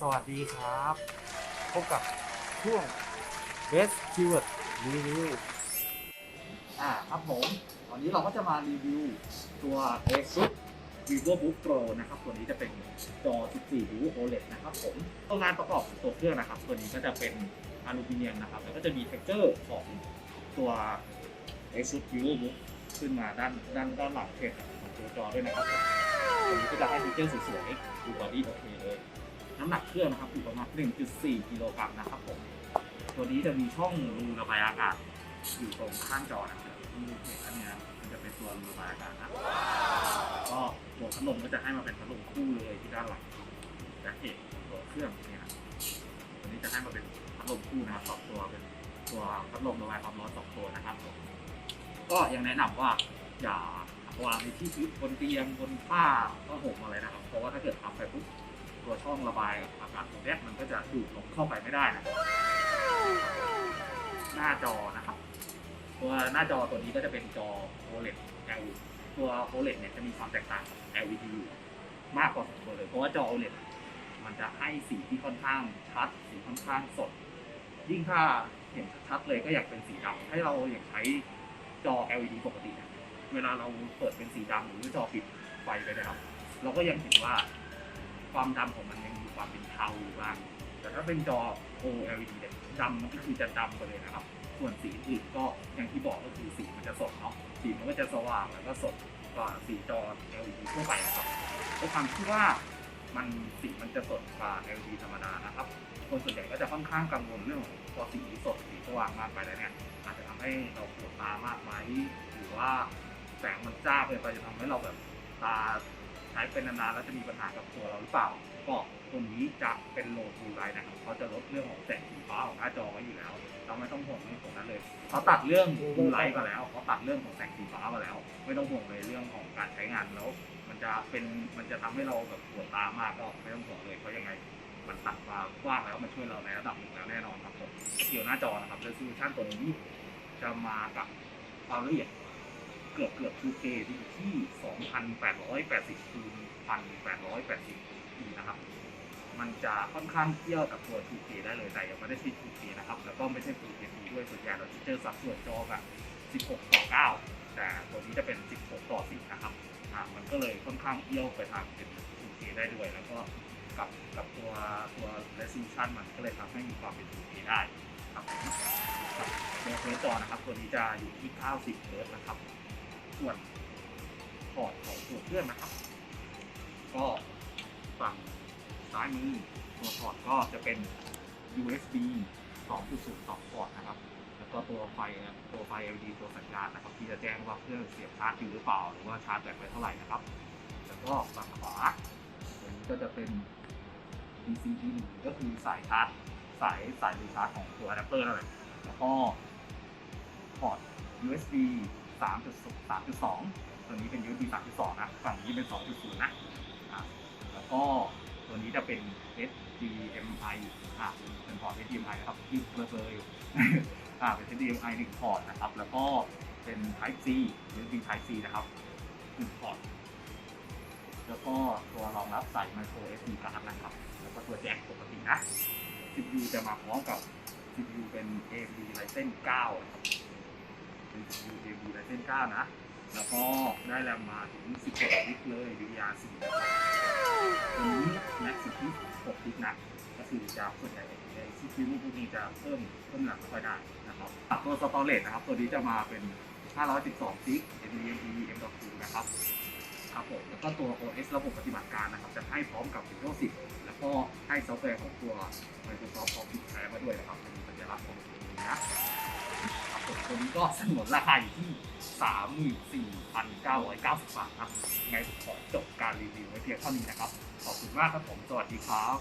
สวัสดีครับ พบกับช่วง Best Keyword Review อ่าครับผมวันนี้เราก็จะมารีวิวตัว ASUS VivoBook Pro นะครับ ตัวนี้จะเป็นจอ 14 นิ้ว OLED นะครับผมตัวงานประกอบของตัวเครื่องนะครับ ตัวนี้ก็จะเป็นอลูมิเนียมนะครับ แล้วก็จะมีเท็กเจอร์ของตัว ASUS VivoBook ขึ้นมาด้านด้านด้านหลังเพจของตัวจอด้วยนะครับผมตัวนี้ก็จะให้เท็กเจอร์สวยๆดูบอดี้โอเคเลย น้ำหนักเครื่องนะครับอยู่ประมาณ 1.4 กิโลกรัมนะครับผม ตัวนี้จะมีช่องรูระบายอากาศอยู่ตรงข้างจอนะครับที่เห็นอันเนี้ยมันจะเป็นตัวรูระบายอากาศนะก็ตัวพัดลมก็จะให้มาเป็นพัดลมคู่เลยที่ด้านหลังและเอกตัวเครื่องเนี่ยครับตัวนี้จะให้มาเป็นพัดลมคู่นะครับสองตัวเป็นตัวพัดลมระบายความร้อนสองตัวนะครับผมก็ยังแนะนำว่าอย่าวางในที่ทึบบนเตียงบนผ้าผ้าห่มอะไรนะครับ เพราะว่าถ้าเกิดทำไปปุ๊บ ตัวช่องระบายอากาศตรงนี้มันก็จะดูดลมเข้าไปไม่ได้นะหน้าจอนะครับตัวหน้าจอตัวนี้ก็จะเป็นจอ OLED L ตัว OLED เนี่ยจะมีความแตกต่าง LED มากกว่าสมควรเลยเพราะว่าจอ OLED มันจะให้สีที่ค่อนข้างชัดสีค่อนข้างสด ยิ่งถ้าเห็นชัดเลยก็อยากเป็นสีดำให้เราอยากใช้จอ LED ปกติเนี่ยเวลาเราเปิดเป็นสีดำหรือจอปิดไฟไปนะครับ เราก็ยังเห็นว่า ความดำของมันยังมีความเป็นเทาอยู่บ้าง แต่ถ้าเป็นจอ OLED เนี่ยดำมันก็คือจะดำไปเลยนะครับ ส่วนสีอื่นก็อย่างที่บอกก็คือสีมันจะสดเนาะ สีมันก็จะสว่างแล้วก็สดกว่าสีจอ LED ทั่วไปนะครับด้วยความที่ว่ามันสีมันจะสดกว่า LED ธรรมดานะครับ คนส่วนใหญ่ก็จะค่อนข้างกังวลเรื่องของพอสีสดสีสว่างมากไปแล้วเนี่ยอาจจะทำให้เราปวดตามากไหมหรือว่าแสงมันจ้าเกินไปจะทำให้เราแบบตา ช้เป็นนานๆแล้วจะมีปัญหากับตัวเราหรือเปล่า ก็ตัวนี้จะเป็นโลทูไลท์นะครับเขาจะลดเรื่องของแสงสีฟ้าของหน้าจอไว้อยู่แล้ว เราไม่ต้องห่วงเรื่องของนั้นเลยเขาตัดเรื่องบูไลท์มาแล้วเขาตัดเรื่องของแสงสีฟ้ามาแล้ว ไม่ต้องห่วงเลยเรื่องของการใช้งานแล้ว มันจะเป็นมันจะทำให้เราแบบปวดตามากก็ไม่ต้องห่วงเลยเพราะยังไงมันตัดมากว้างแล้วมันช่วยเราในระดับหนึ่งแล้วแน่นอนครับผมเกี่ยวหน้าจอนะครับ resolution ตัวนี้จะมากับความละเอียด เกือบเกือบ 2K ที่อยู่ที่ 2,880คูณ1,880ดีนะครับ มันจะค่อนข้างเทียบกับตัว 2K ได้เลยแต่ยังไม่ได้ใช้ 2K นะครับ แล้วก็ไม่ใช่ Full HD ด้วยส่วนใหญ่เราจะเจอสัดส่วนจอแบบ16 ต่อ 9 แต่ตัวนี้จะเป็น 16 ต่อ 10 นะครับอ่ามันก็เลยค่อนข้างเอี้ยวไปทางเป็น 2K ได้ด้วย แล้วก็กับกับตัวตัว resolution มันก็เลยทำให้มีความเป็น 2K ได้ครับผมครับตัวเฟซจอนะครับ ตัวนี้จะอยู่ที่ 90เฮิร์ตซ์นะครับ ส่วนพอร์ตของตัวเครื่องนะครับ ก็ฝั่งซ้ายมือตัวพอร์ตก็จะเป็น USB 2.0 2พอร์ตนะครับแล้วก็ตัวไฟตัวไฟ LED ตัวสัญญาณนะครับ ที่จะแจ้งว่าเครื่องเสียบชาร์จอยู่หรือเปล่า หรือว่าชาร์จแบตไว้เท่าไหร่นะครับ แล้วก็ฝั่งขวาตัวนี้ก็จะเป็น DC 1ก็คือสายชาร์จสายสายรีชาร์จของตัวอะแดปเตอร์นั่นแหละแล้วก็พอร์ต USB 3.2 3.2 ตัวนี้เป็น USB 3.2 นะ ฝั่งนี้เป็น 2.0 นะแล้วก็ตัวนี้จะเป็น HDMI อะเป็นพอร์ต HDMI นะครับที่เบลอๆอยู่อ่าเป็น HDMI หนึ่งพอร์ตนะครับ แล้วก็เป็น Type C USB Type C นะครับหนึ่งพอร์ตแล้วก็ตัวรองรับใส่ micro SD card นะครับ แล้วก็ตัวแจ็คปกตินะ CPU จะมาพร้อมกับ CPU เป็น AMD Ryzen 9นะครับ เป็น CPU AMD Ryzen 9นะ แล้วก็ได้แรมมาถึง 16กิกเลย DDR4 นะครับตัวนี้ Max สุดที่6กิกนะก็คือจะส่วนใหญ่ใน CPU พวกนี้จะเพิ่มเพิ่มหลังไม่ค่อยได้นะครับตัว storage นะครับ ตัวนี้จะมาเป็น 512กิก NVMe M.2 นะครับครับผมแล้วก็ตัว OS ระบบปฏิบัติการนะครับ จะให้พร้อมกับ Windows 10 แล้วก็ให้ซอฟต์แวร์ของตัว Microsoft Office แท้มาด้วยนะครับเป็นสัญลักษณ์ของตัวนี้นะครบผม ตัวนี้ก็สนุนราคาอยู่ที่ 34,990 บาทครับยังไงผมขอจบการรีวิวไว้เพียงเท่านี้นะครับ ขอบคุณมากครับผม สวัสดีครับ